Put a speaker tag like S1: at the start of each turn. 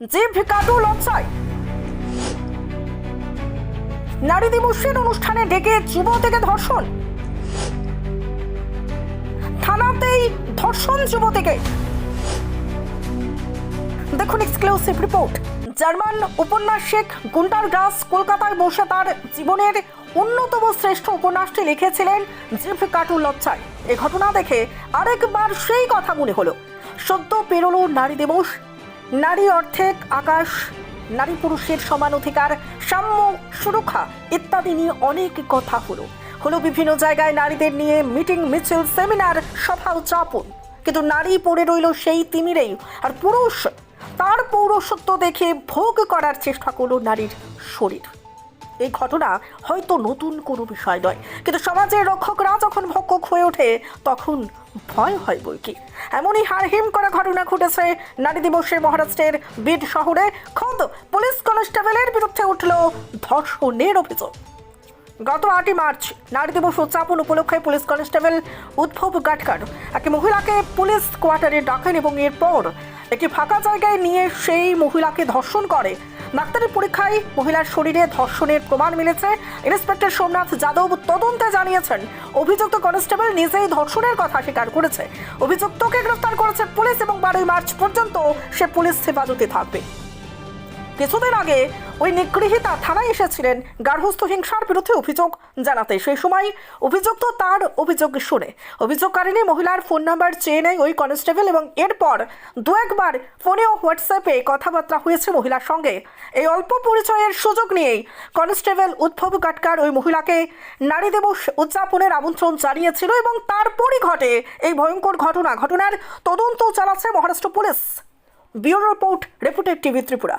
S1: জিভ কাটু লজ্জায়। নারী দিবসের অনুষ্ঠানে ডেকে যুবতীকে ধর্ষণ। থানাতেই ধর্ষণ যুবতীকে। দেখুন এক্সক্লুসিভ রিপোর্ট জার্মান উপন্যাসিক গুন্টার গ্রাস কলকাতায় বসে তার জীবনের অন্যতম শ্রেষ্ঠ উপন্যাসটি লিখেছিলেন জিভ কাটু লজ্জায়। এ ঘটনা দেখে আরেকবার সেই কথা মনে হলো। সদ্য পেরোলো নারী দিবস নারী অর্ধেক, আকাশ, নারী পুরুষের সমান অধিকার, সাম্য, সুরক্ষা ইত্যাদি নিয়ে অনেক কথা হলো। হলো বিভিন্ন জায়গায় নারীদের নিয়ে মিটিং, মিছিল, সেমিনার, সভা উদযাপন কিন্তু নারী পড়ে রইল সেই তিমিরেই আর পুরুষ তার পৌরসত্ব দেখে ভোগ করার চেষ্টা করল নারীর শরীর। এই ঘটনা হয়তো নতুন কোনো বিষয় নয়। কিন্তু সমাজের রক্ষকরা যখন ভক্ষক হয়ে ওঠে, তখন ভয় হয় বই কি। এমনই হারহিম করা ঘটনা ঘটেছে নারী দিবসে মহারাষ্ট্রের বিড শহরে। খোদ পুলিশ কনস্টেবলের বিরুদ্ধে উঠল ধর্ষণের অভিযোগ। গত আটই মার্চ, নারী দিবস উদযাপন উপলক্ষে পুলিশ কনস্টেবল উদ্ভব গাটকার এক মহিলাকে পুলিশ কোয়ার্টারে ডাকেন এবং এরপর একটি ফাঁকা জায়গায় নিয়ে সেই মহিলাকে ধর্ষণ করে। ডাক্তারি পরীক্ষায় মহিলার শরীরে ধর্ষণের প্রমাণ মিলেছে। ইন্সপেক্টর সোমনাথ যাদব তদন্তে জানিয়েছেন, অভিযুক্ত কনস্টেবল নিজেই ধর্ষণের কথা স্বীকার করেছে। অভিযুক্তকে গ্রেফতার করেছে পুলিশ এবং বারোই মার্চ পর্যন্ত সে পুলিশ হেফাজতে থাকবে। কিছুদিন আগে ওই নিগৃহীতা থানায় এসেছিলেন গার্হস্থ হিংসার বিরুদ্ধে অভিযোগ জানাতে। সেই সময় অভিযুক্ত তার অভিযোগ শুনে অভিযোগকারিনী মহিলার ফোন নাম্বার চেয়ে নেয় ওই কনস্টেবল এবং এরপর দু একবার ফোনে ও হোয়াটসঅ্যাপে কথাবার্তা হয়েছে মহিলার সঙ্গে। এই অল্প পরিচয়ের সুযোগ নিয়েই কনস্টেবল উদ্ভব কাটকার ওই মহিলাকে নারী দিবস উদযাপনের আমন্ত্রণ জানিয়েছিল এবং তারপরই ঘটে এই ভয়ঙ্কর ঘটনা। ঘটনার তদন্ত চালাচ্ছে Maharashtra police. Bureau report reported TV Tripura.